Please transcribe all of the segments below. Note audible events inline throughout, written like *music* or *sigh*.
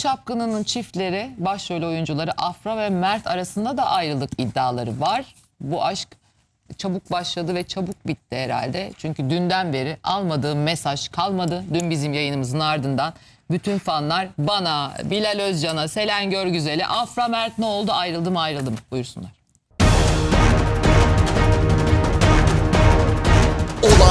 Çapkını'nın çiftleri, başrol oyuncuları Afra ve Mert arasında da ayrılık iddiaları var. Bu aşk çabuk başladı ve çabuk bitti herhalde. Çünkü dünden beri almadığım mesaj kalmadı. Dün bizim yayınımızın ardından bütün fanlar bana, Bilal Özcan'a, Selen Görgüzel'e, Afra Mert ne oldu ayrıldı mı ayrıldı mı buyursunlar.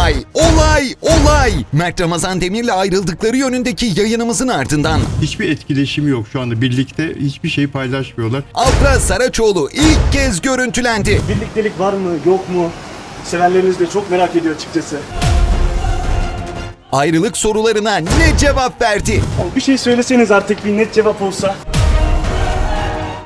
Olay, olay, olay. Mert Ramazan Demir'le ayrıldıkları yönündeki yayınımızın ardından Hiçbir etkileşimi yok şu anda. Birlikte hiçbir şey paylaşmıyorlar. Afra Saraçoğlu ilk kez görüntülendi. Birliktelik var mı yok mu? Sevenleriniz de çok merak ediyor açıkçası. Ayrılık sorularına ne cevap verdi? Bir şey söyleseniz artık bir net cevap olsa.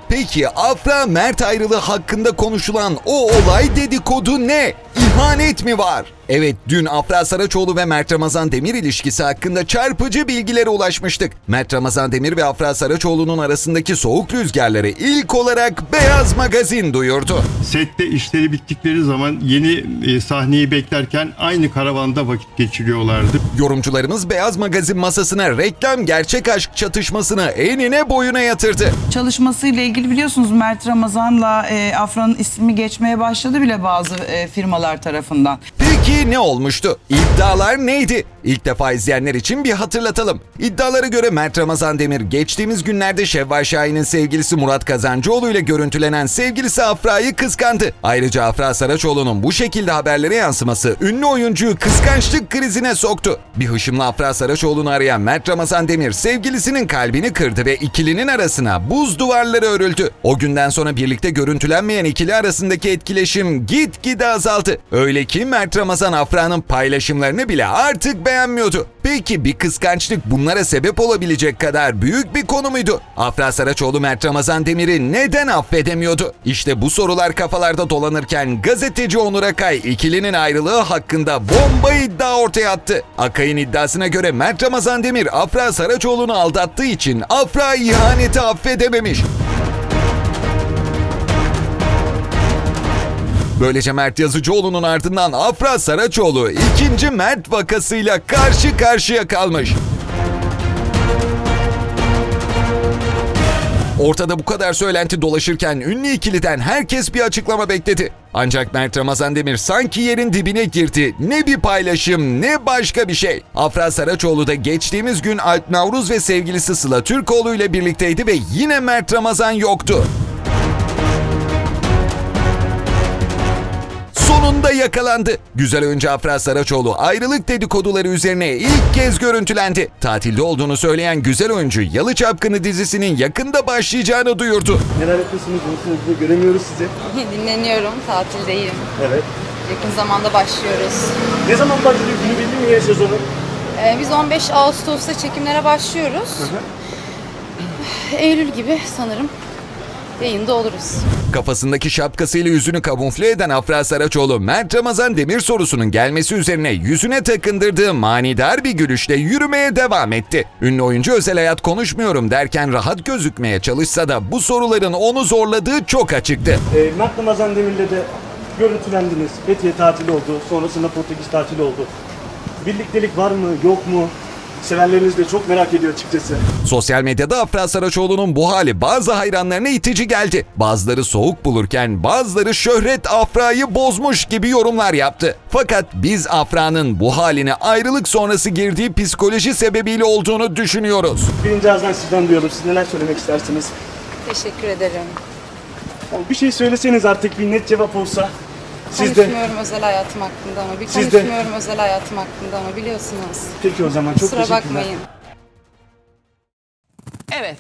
Peki Afra Mert ayrılığı hakkında konuşulan o olay dedikodu ne? İhanet mi var? Evet dün Afra Saraçoğlu ve Mert Ramazan Demir ilişkisi hakkında çarpıcı bilgilere ulaşmıştık. Mert Ramazan Demir ve Afra Saraçoğlu'nun arasındaki soğuk rüzgarları ilk olarak Beyaz Magazin duyurdu. Sette işleri bittikleri zaman yeni e, sahneyi beklerken aynı karavanda vakit geçiriyorlardı. Yorumcularımız Beyaz Magazin masasına reklam gerçek aşk çatışmasını enine boyuna yatırdı. çalışmasıyla ilgili biliyorsunuz Mert Ramazan'la e, Afra'nın ismi geçmeye başladı bile bazı e, firmalar tarafından. Peki ne olmuştu? İddialar neydi? İlk defa izleyenler için bir hatırlatalım. İddialara göre Mert Ramazan Demir geçtiğimiz günlerde Şevval Şahin'in sevgilisi Murat Kazancıoğlu ile görüntülenen sevgilisi Afra'yı kıskandı. Ayrıca Afra Saraçoğlu'nun bu şekilde haberlere yansıması ünlü oyuncuyu kıskançlık krizine soktu. Bir hışımla Afra Saraçoğlu'nu arayan Mert Ramazan Demir sevgilisinin kalbini kırdı ve ikilinin arasına buz duvarları örüldü. O günden sonra birlikte görüntülenmeyen ikili arasındaki etkileşim gitgide azaldı. Öyle ki Mert Ramazan Afra'nın paylaşımlarını bile artık beğenmiyordu. Peki bir kıskançlık bunlara sebep olabilecek kadar büyük bir konu muydu? Afra Saraçoğlu Mert Ramazan Demir'i neden affedemiyordu? İşte bu sorular kafalarda dolanırken gazeteci Onur Akay ikilinin ayrılığı hakkında bomba iddia ortaya attı. Akay'ın iddiasına göre Mert Ramazan Demir Afra Saraçoğlu'nu aldattığı için Afra ihaneti affedememiş. Böylece Mert Yazıcıoğlu'nun ardından Afra Saraçoğlu ikinci Mert vakasıyla karşı karşıya kalmış. Ortada bu kadar söylenti dolaşırken ünlü ikiliden herkes bir açıklama bekledi. Ancak Mert Ramazan Demir sanki yerin dibine girdi. Ne bir paylaşım ne başka bir şey. Afra Saraçoğlu da geçtiğimiz gün Alp Navruz ve sevgilisi Sıla Türkoğlu ile birlikteydi ve yine Mert Ramazan yoktu. Sonunda yakalandı. Güzel oyuncu Afra Saraçoğlu ayrılık dedikoduları üzerine ilk kez görüntülendi. Tatilde olduğunu söyleyen güzel oyuncu Yalı Çapkını dizisinin yakında başlayacağını duyurdu. Neler yapıyorsunuz? Nasılsınız? Burada Göremiyoruz sizi. *laughs* Dinleniyorum, tatildeyim. Evet. Yakın zamanda başlıyoruz. Ne zaman başlıyor? Günü belli mi yeni sezonu? Ee, biz 15 Ağustos'ta çekimlere başlıyoruz. Eylül gibi sanırım yayında oluruz. Kafasındaki şapkasıyla yüzünü kamufle eden Afra Saraçoğlu, Mert Ramazan Demir sorusunun gelmesi üzerine yüzüne takındırdığı manidar bir gülüşle yürümeye devam etti. Ünlü oyuncu özel hayat konuşmuyorum derken rahat gözükmeye çalışsa da bu soruların onu zorladığı çok açıktı. E, Mert Ramazan Demir'le de görüntülendiniz. Fethiye tatili oldu. Sonrasında Portekiz tatili oldu. Birliktelik var mı yok mu? Sevenleriniz de çok merak ediyor açıkçası. Sosyal medyada Afra Saraçoğlu'nun bu hali bazı hayranlarına itici geldi. Bazıları soğuk bulurken bazıları şöhret Afra'yı bozmuş gibi yorumlar yaptı. Fakat biz Afra'nın bu haline ayrılık sonrası girdiği psikoloji sebebiyle olduğunu düşünüyoruz. Birinci ağızdan sizden duyalım. Siz neler söylemek istersiniz? Teşekkür ederim. Bir şey söyleseniz artık bir net cevap olsa. Siz de. Konuşmuyorum özel hayatım hakkında ama bir Siz de. konuşmuyorum özel hayatım hakkında ama biliyorsunuz. Peki o zaman çok Kusura teşekkürler. bakmayın. Evet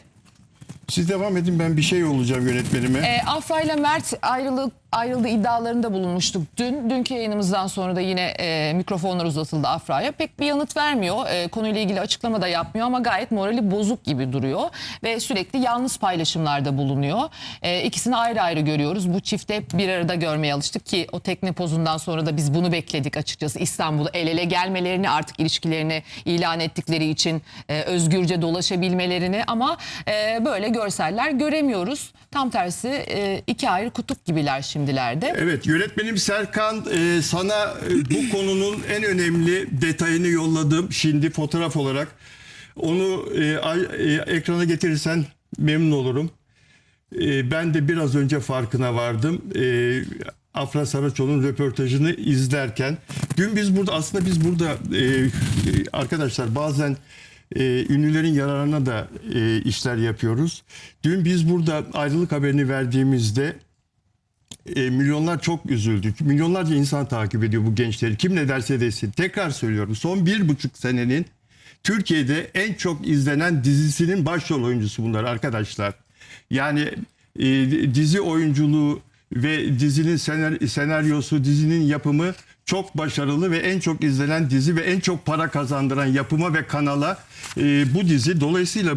Siz devam edin ben bir şey olacağım yönetmenime. E, Afra ile Mert ayrılık ayrıldığı iddialarında bulunmuştuk dün. Dünkü yayınımızdan sonra da yine e, mikrofonlar uzatıldı Afra'ya. Pek bir yanıt vermiyor. E, konuyla ilgili açıklama da yapmıyor ama gayet morali bozuk gibi duruyor. Ve sürekli yalnız paylaşımlarda bulunuyor. E, ikisini ayrı ayrı görüyoruz. Bu çifte hep bir arada görmeye alıştık ki o tekne pozundan sonra da biz bunu bekledik açıkçası. İstanbul'a el ele gelmelerini artık ilişkilerini ilan ettikleri için e, özgürce dolaşabilmelerini ama e, böyle görseller göremiyoruz. Tam tersi e, iki ayrı kutup gibiler şimdilerde. Evet yönetmenim Serkan e, sana e, bu *laughs* konunun en önemli detayını yolladım şimdi fotoğraf olarak. Onu e, e, ekrana getirirsen memnun olurum. E, ben de biraz önce farkına vardım. E, Afra Saraçoğlu'nun röportajını izlerken. Dün biz burada aslında biz burada e, arkadaşlar bazen e, ünlülerin yararına da e, işler yapıyoruz. Dün biz burada ayrılık haberini verdiğimizde e, milyonlar çok üzüldük. Milyonlarca insan takip ediyor bu gençleri. Kim ne derse desin. Tekrar söylüyorum. Son bir buçuk senenin Türkiye'de en çok izlenen dizisinin başrol oyuncusu bunlar arkadaşlar. Yani e, dizi oyunculuğu ve dizinin senar- senaryosu, dizinin yapımı çok başarılı ve en çok izlenen dizi ve en çok para kazandıran yapıma ve kanala e, bu dizi. Dolayısıyla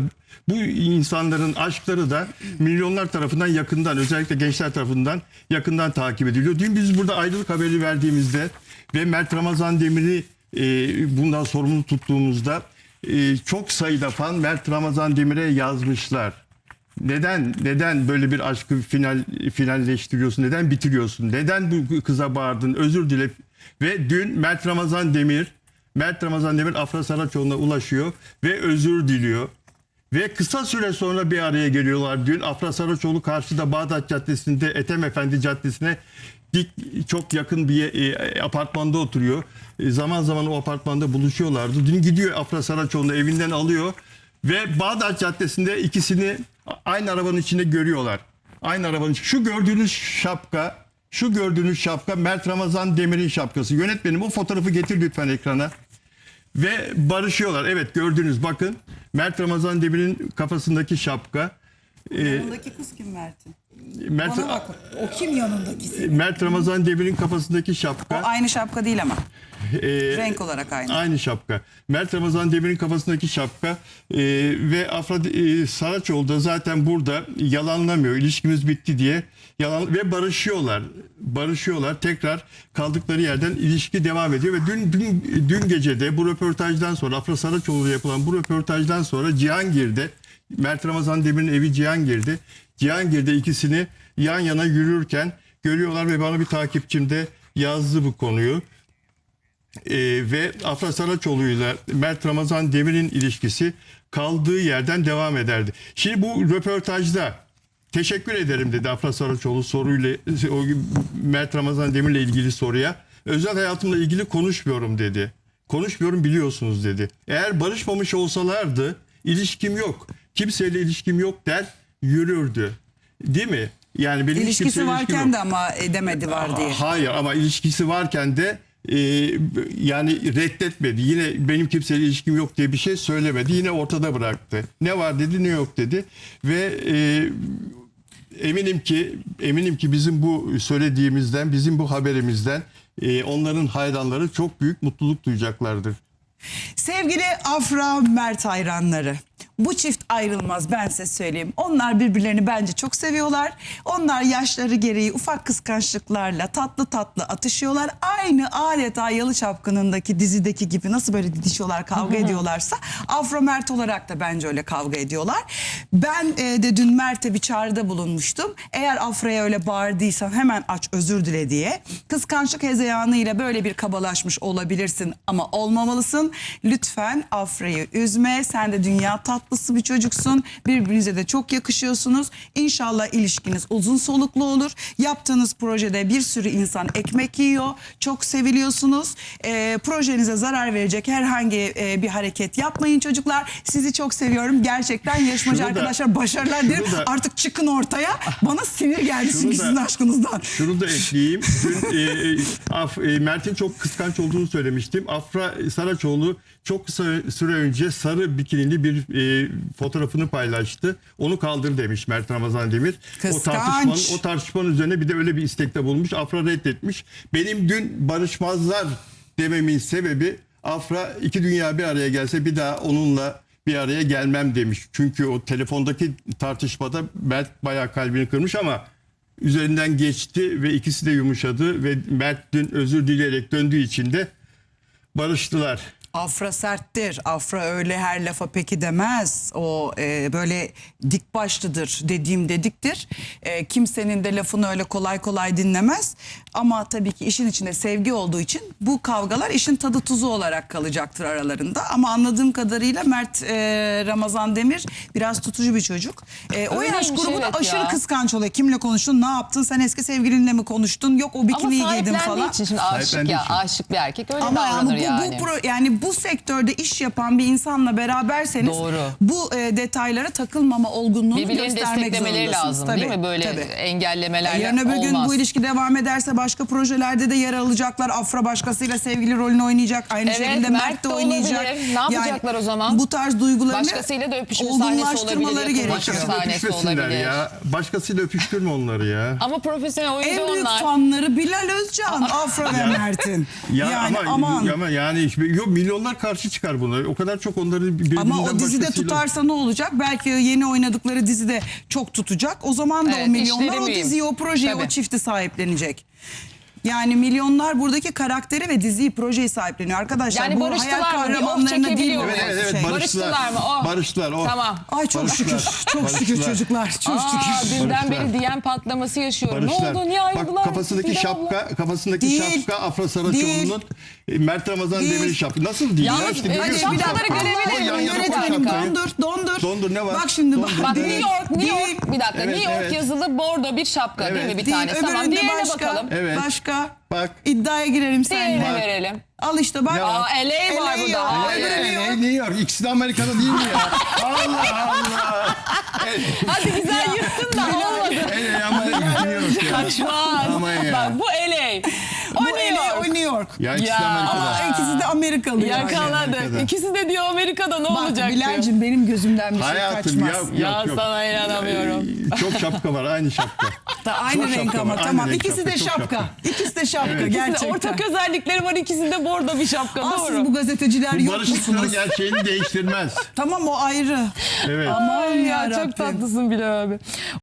bu insanların aşkları da milyonlar tarafından yakından özellikle gençler tarafından yakından takip ediliyor. Dün biz burada ayrılık haberi verdiğimizde ve Mert Ramazan Demir'i e, bundan sorumlu tuttuğumuzda e, çok sayıda fan Mert Ramazan Demir'e yazmışlar. Neden neden böyle bir aşkı final finalleştiriyorsun? Neden bitiriyorsun? Neden bu kıza bağırdın? Özür dile. Ve dün Mert Ramazan Demir Mert Ramazan Demir Afra Saraçoğlu'na ulaşıyor ve özür diliyor. Ve kısa süre sonra bir araya geliyorlar. Dün Afra Saraçoğlu karşıda Bağdat Caddesi'nde Ethem Efendi Caddesi'ne dik çok yakın bir e, apartmanda oturuyor. E, zaman zaman o apartmanda buluşuyorlardı. Dün gidiyor Afra Saraçoğlu'nu evinden alıyor ve Bağdat Caddesi'nde ikisini aynı arabanın içinde görüyorlar. Aynı arabanın içinde. Şu gördüğünüz şapka, şu gördüğünüz şapka Mert Ramazan Demir'in şapkası. Yönetmenim o fotoğrafı getir lütfen ekrana. Ve barışıyorlar. Evet gördünüz bakın. Mert Ramazan Demir'in kafasındaki şapka. Yanındaki kız kim Mert'in? Mert, Ona bak. O kim yanındaki? Mert Ramazan Demir'in kafasındaki O şapka. aynı şapka değil ama. E, Renk olarak aynı. Aynı şapka. Mert Ramazan Demir'in kafasındaki şapka e, ve Afra e, Saraçoğlu da zaten burada yalanlamıyor. İlişkimiz bitti diye yalan ve barışıyorlar. Barışıyorlar. Tekrar kaldıkları yerden ilişki devam ediyor ve dün dün dün gecede bu röportajdan sonra Afra Saraçoğlu'yla yapılan bu röportajdan sonra Cihangir'de Mert Ramazan Demir'in evi Cihangir'de. Cihangir'de ikisini yan yana yürürken görüyorlar ve bana bir takipçim de yazdı bu konuyu. Ee, ve Afra Saraçoğlu'yla Mert Ramazan Demir'in ilişkisi kaldığı yerden devam ederdi. Şimdi bu röportajda teşekkür ederim dedi Afra Saraçoğlu soruyla o Mert Ramazan Demir'le ilgili soruya. Özel hayatımla ilgili konuşmuyorum dedi. Konuşmuyorum biliyorsunuz dedi. Eğer barışmamış olsalardı ilişkim yok. Kimseyle ilişkim yok der yürürdü. Değil mi? Yani benim İlişkisi ilişkim varken yok. de ama edemedi var diye. Hayır ama ilişkisi varken de e, yani reddetmedi. Yine benim kimseyle ilişkim yok diye bir şey söylemedi. Yine ortada bıraktı. Ne var dedi ne yok dedi. Ve e, eminim ki eminim ki bizim bu söylediğimizden, bizim bu haberimizden e, onların hayranları çok büyük mutluluk duyacaklardır. Sevgili Afra Mert hayranları. Bu çift ayrılmaz ben size söyleyeyim. Onlar birbirlerini bence çok seviyorlar. Onlar yaşları gereği ufak kıskançlıklarla tatlı tatlı atışıyorlar. Aynı adeta Yalı Çapkını'ndaki dizideki gibi nasıl böyle didişiyorlar kavga *laughs* ediyorlarsa Afra Mert olarak da bence öyle kavga ediyorlar. Ben e, de dün Mert'e bir çağrıda bulunmuştum. Eğer Afra'ya öyle bağırdıysan hemen aç özür dile diye. Kıskançlık hezeyanıyla böyle bir kabalaşmış olabilirsin ama olmamalısın. Lütfen Afra'yı üzme. Sen de dünya tatlısı bir çocuksun. Birbirinize de çok yakışıyorsunuz. İnşallah ilişkiniz uzun soluklu olur. Yaptığınız projede bir sürü insan ekmek yiyor. Çok seviliyorsunuz. Ee, projenize zarar verecek herhangi e, bir hareket yapmayın çocuklar. Sizi çok seviyorum. Gerçekten yarışmacı Şunu da- arkadaşlar başarılar şunu dilerim. da- Artık çıkın ortaya. Bana sinir geldi çünkü da- sizin aşkınızdan. Şunu da ekleyeyim. Dün, e, e, Af, e, Mert'in çok kıskanç olduğunu söylemiştim. Afra Saraçoğlu çok kısa süre önce sarı bikinili bir e, fotoğrafını paylaştı. Onu kaldır demiş Mert Ramazan Demir. O Kıskanç. tartışmanın, o tartışmanın üzerine bir de öyle bir istekte bulmuş. Afra reddetmiş. Benim dün barışmazlar dememin sebebi Afra iki dünya bir araya gelse bir daha onunla bir araya gelmem demiş. Çünkü o telefondaki tartışmada Mert bayağı kalbini kırmış ama üzerinden geçti ve ikisi de yumuşadı ve Mert dün özür dileyerek döndüğü için de barıştılar. Afra serttir. Afra öyle her lafa peki demez. O e, böyle dik başlıdır. Dediğim dediktir. E, kimsenin de lafını öyle kolay kolay dinlemez. Ama tabii ki işin içinde sevgi olduğu için bu kavgalar işin tadı tuzu olarak kalacaktır aralarında. Ama anladığım kadarıyla Mert e, Ramazan Demir biraz tutucu bir çocuk. E, o Öyleymiş, yaş grubu da evet aşırı ya. kıskanç oluyor. Kimle konuştun, ne yaptın, sen eski sevgilinle mi konuştun? Yok o bikiniyi giydin sahiplendiği falan. için şimdi aşık Sahiplendiği ya için. aşık bir erkek öyle Ama yani davranır bu, yani. bu pro, yani bu sektörde iş yapan bir insanla beraberseniz Doğru. bu e, detaylara takılmama olgunluğunu Birbirlerini göstermek desteklemeleri zorundasınız. lazım Tabii, değil mi? Böyle tabii. engellemelerle Yarın öbür gün olmaz. bu ilişki devam ederse başka projelerde de yer alacaklar. Afra başkasıyla sevgili rolünü oynayacak. Aynı Evet, şekilde Mert Mert de oynayacak. olabilir. Ne yapacaklar o zaman? Bu tarz duygularını Başkasıyla da öpüşme sahnesi olabilir, gerekiyor. Başkasıyla öpüşmesinler olabilir. ya. Başkasıyla öpüştürme onları ya. *laughs* Ama profesyonel oyuncu En büyük onlar. fanları Bilal Özcan, *laughs* Afra ve Mert'in. Ya yani ama, aman. ama yani işte- yok milyonlar karşı çıkar buna. O kadar çok onları birbirinden Ama o dizide başkasıyla- tutarsa ne olacak? Belki yeni oynadıkları dizide çok tutacak. O zaman da Evet, o milyonlar işleri o mühim. diziyi, o projeyi, o Tabii. çifti sahiplenecek. Yani milyonlar buradaki karakteri ve diziyi, projeyi sahipleniyor. Arkadaşlar Yani bu barıştılar hayal mı? Bir oh kahramanlarına değil Evet evet evet şey. barıştılar. Barıştılar mı? Oh. Barıştılar o. Tamam. Ay çok Barıştılar. şükür. Çok şükür Barıştılar. çocuklar. Çok Aa, şükür. dünden Barıştılar. beri diyen patlaması yaşıyorum. Barışlar. Ne oldu? Niye ayrıldılar? Bak kafasındaki Didem şapka, abla. kafasındaki Değil. şapka Afra Saraçoğlu'nun Mert Ramazan Değil. Demir'in şapkası. Nasıl değil Yalnız, ya? İşte e, şapkaları şapkayı. görebilir O yan miyim? yana koy Yönetmenim şapkayı. dondur, dondur. Dondur, ne var? Bak şimdi. Bak Değil. New York, New. York. Bir dakika. New York yazılı bordo bir şapka değil mi bir tanesi? Tamam. Diğerine başka. bakalım. Evet. Başka. Bak. İddiaya girelim seninle. verelim. Al işte bak. Var? Aa LA var LA burada. Hayır. Öbürü New York. Ne, New York. İkisi de Amerika'da değil mi ya? Allah Allah. Hadi güzel yırttın da olmadı. Evet ama New York ya. Kaçmaz. Aman ya. Bak bu LA. O Bu New LA, York. o New York. Ya ikisi Ya. de Amerika'da. Ama ikisi de Amerikalı yani. Yakaladı. Amerika'da. İkisi de diyor Amerika'da ne Bak olacak Bilal'cim benim gözümden bir şey Hayatım ya, kaçmaz. yok Ya yok. sana inanamıyorum. Ee, Çok şapka var aynı şapka. Da aynı Çok renk şapka ama var, aynı tamam. renk İkisi de şapka, çok şapka. şapka. İkisi de şapka Evet. gerçekten. İkisi de ortak özellikleri var ikisinde bordo bir şapka Aa, doğru. siz bu gazeteciler Bu yok barışıklığı musunuz? gerçeğini değiştirmez. Tamam o ayrı. Evet. Aman Ay ya yarabbim. çok tatlısın Bilal abi.